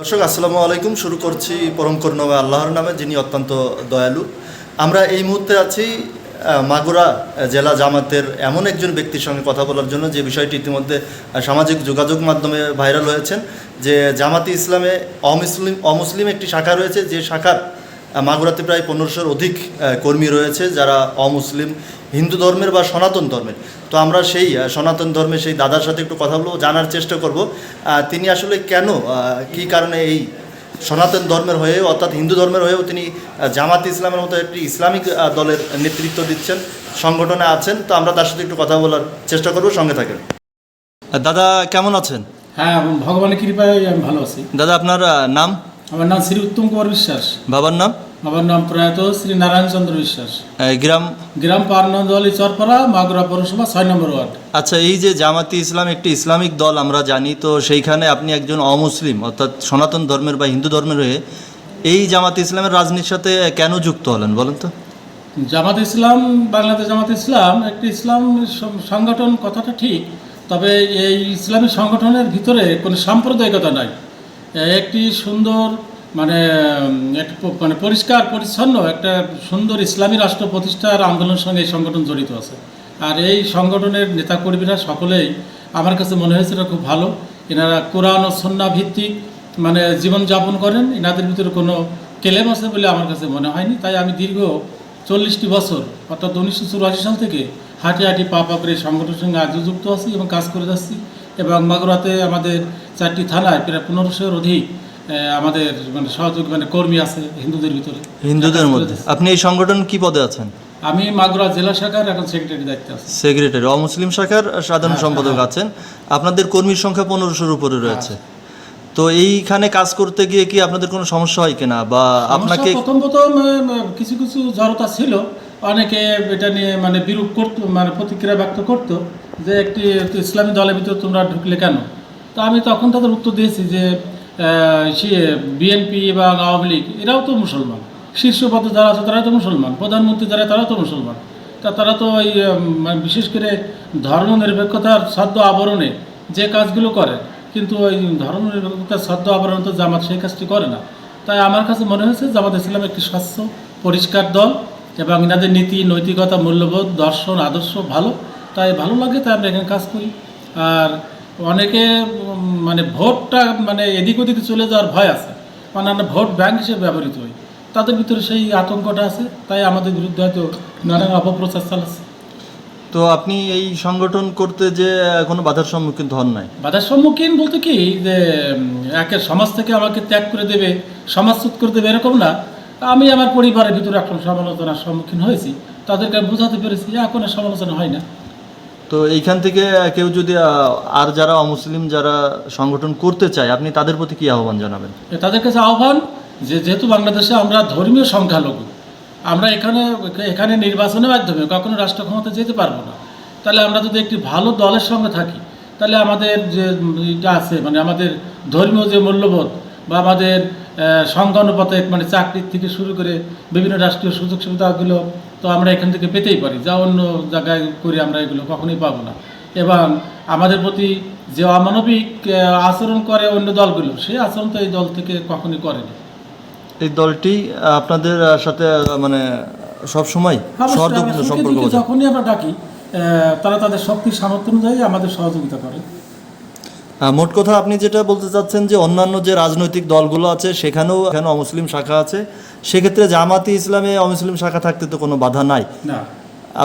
দর্শক, আসসালামু আলাইকুম। শুরু করছি পরম করুন আল্লাহর নামে, যিনি অত্যন্ত দয়ালু। আমরা এই মুহূর্তে আছি মাগুরা জেলা জামাতের এমন একজন ব্যক্তির সঙ্গে কথা বলার জন্য, যে বিষয়টি ইতিমধ্যে সামাজিক যোগাযোগ মাধ্যমে ভাইরাল হয়েছেন, যে জামাতি ইসলামে অমুসলিম অমুসলিম একটি শাখা রয়েছে, যে শাখার মাগুরাতে প্রায় পনেরোশোর অধিক কর্মী রয়েছে যারা অমুসলিম হিন্দু ধর্মের বা সনাতন ধর্মের। তো আমরা সেই সনাতন ধর্মের সেই দাদার সাথে একটু কথা বলব জানার চেষ্টা করব। তিনি আসলে কেন কি কারণে এই সনাতন ধর্মের হয়ে অর্থাৎ হিন্দু ধর্মের হয়েও তিনি জামাত ইসলামের মতো একটি ইসলামিক দলের নেতৃত্ব দিচ্ছেন সংগঠনে আছেন। তো আমরা তার সাথে একটু কথা বলার চেষ্টা করব সঙ্গে থাকেন। দাদা কেমন আছেন? হ্যাঁ ভগবানের কৃপায় আমি ভালো আছি। দাদা আপনার নাম? আমার নাম শ্রী উত্তম কুমার বিশ্বাস। বাবার নাম? বাবার নাম প্রয়াত শ্রী নারায়ণ চন্দ্র বিশ্বাস। গ্রাম? গ্রাম পারনন্দলি চরপাড়া মাগুরা পৌরসভা ছয় নম্বর ওয়ার্ড। আচ্ছা এই যে জামাতি ইসলাম একটি ইসলামিক দল আমরা জানি তো সেইখানে আপনি একজন অমুসলিম অর্থাৎ সনাতন ধর্মের বা হিন্দু ধর্মের হয়ে এই জামাতি ইসলামের রাজনীতির সাথে কেন যুক্ত হলেন বলেন তো? জামাত ইসলাম বাংলাদেশ জামাত ইসলাম একটি ইসলাম সংগঠন কথাটা ঠিক তবে এই ইসলামী সংগঠনের ভিতরে কোনো সাম্প্রদায়িকতা নাই। একটি সুন্দর মানে মানে পরিষ্কার, পরিচ্ছন্ন একটা সুন্দর ইসলামী রাষ্ট্র প্রতিষ্ঠার আন্দোলনের সঙ্গে এই সংগঠন জড়িত আছে। আর এই সংগঠনের নেতাকর্মীরা সকলেই আমার কাছে মনে হয়েছে এটা খুব ভালো। এনারা কোরআন ও সন্না ভিত্তিক মানে জীবনযাপন করেন। এনাদের ভিতরে কোনো কেলেম আছে বলে আমার কাছে মনে হয়নি। তাই আমি দীর্ঘ চল্লিশটি বছর, অর্থাৎ উনিশশো চুরাশি সাল থেকে হাঁটি হাঁটি পা পা করে সংগঠনের সঙ্গে আজও যুক্ত আছি এবং কাজ করে যাচ্ছি। এবং মাগুরাতে আমাদের চারটি থানায় প্রায় পনেরোশোর অধিক আমাদের মানে সহযোগী মানে কর্মী আছে হিন্দুদের ভিতরে। হিন্দুদের মধ্যে। আপনি এই সংগঠন কি পদে আছেন? আমি মাগুরা জেলা শাখার এখন সেক্রেটারি দায়িত্বে আছি। সেক্রেটারি অমুসলিম শাখার সাধারণ সম্পাদক আছেন। আপনাদের কর্মীর সংখ্যা পনেরোশোর উপরে রয়েছে। তো এইখানে কাজ করতে গিয়ে কি আপনাদের কোনো সমস্যা হয় কিনা? বা আপনাকে প্রথম প্রথম কিছু কিছু জড়তা ছিল। অনেকে এটা নিয়ে মানে বিরূপ করতো মানে প্রতিক্রিয়া ব্যক্ত করতো যে একটি ইসলামী দলের ভিতরে তোমরা ঢুকলে কেন? তো আমি তখন তাদের উত্তর দিয়েছি যে সে বিএনপি এবং আওয়ামী লীগ এরাও তো মুসলমান। শীর্ষ পদে যারা আছে তারা তো মুসলমান প্রধানমন্ত্রী যারা তারাও তো মুসলমান। তা তারা তো উম, মানে বিশেষ করে ধর্ম নিরপেক্ষতার আবরণে যে কাজগুলো করে কিন্তু ওই ধর্ম নিরপেক্ষতার সদ্য আবরণে তো জামাত সেই কাজটি করে না। তাই আমার কাছে মনে হয়েছে জামাত ইসলাম একটি স্বচ্ছ পরিষ্কার দল। এবং এনাদের নীতি নৈতিকতা মূল্যবোধ দর্শন আদর্শ ভালো তাই ভালো লাগে তাই আমরা এখানে কাজ করি। আর অনেকে মানে ভোটটা মানে এদিক ওদিকে চলে যাওয়ার ভয় আছে। অন্যান্য ভোট ব্যাংক হিসেবে ব্যবহৃত হয়। তাদের ভিতরে সেই আতঙ্কটা আছে তাই আমাদের বিরুদ্ধে হয়তো নানান অপপ্রচার চালাচ্ছে। তো আপনি এই সংগঠন করতে যে কোনো বাধার সম্মুখীন হন নাই? বাধার সম্মুখীন বলতে কি যে একের সমাজ থেকে আমাকে ত্যাগ করে দেবে সমাজচ্যুত করে দেবে এরকম না। আমি আমার পরিবারের ভিতরে এখন সমালোচনার সম্মুখীন হয়েছি। তাদেরকে বোঝাতে পেরেছি এখন আর সমালোচনা হয় না। তো এইখান থেকে কেউ যদি আর যারা অমুসলিম যারা সংগঠন করতে চায় আপনি তাদের প্রতি কি আহ্বান জানাবেন? তাদের কাছে আহ্বান যে যেহেতু বাংলাদেশে আমরা ধর্মীয় সংখ্যালঘু আমরা এখানে এখানে নির্বাচনের মাধ্যমে কখনো রাষ্ট্র ক্ষমতা যেতে পারব না। তাহলে আমরা যদি একটি ভালো দলের সঙ্গে থাকি তাহলে আমাদের যে এটা আছে মানে আমাদের ধর্মীয় যে মূল্যবোধ বা আমাদের সংখ্যানুপাতে মানে চাকরির থেকে শুরু করে বিভিন্ন রাষ্ট্রীয় সুযোগ সুবিধাগুলো তো আমরা এখান থেকে পেতেই পারি। যা অন্য জায়গায় করে আমরা এগুলো কখনোই পাবো না। এবং আমাদের প্রতি যে অমানবিক আচরণ করে অন্য দলগুলো সেই আচরণ তো এই দল থেকে কখনোই করেনি এই দলটি আপনাদের সাথে মানে সব সময় যখনই আমরা ডাকি তারা তাদের শক্তির সামর্থ্য অনুযায়ী আমাদের সহযোগিতা করে। মোট কথা আপনি যেটা বলতে চাচ্ছেন যে অন্যান্য যে রাজনৈতিক দলগুলো আছে সেখানেও এখানে অমুসলিম শাখা আছে। সেক্ষেত্রে জামাতি ইসলামে অমুসলিম শাখা থাকতে তো কোনো বাধা নাই?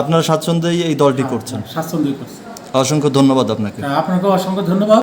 আপনারা স্বাচ্ছন্দ্যেই এই দলটি করছেন। স্বাচ্ছন্দ্য করছেন অসংখ্য ধন্যবাদ আপনাকে। আপনাকে অসংখ্য ধন্যবাদ।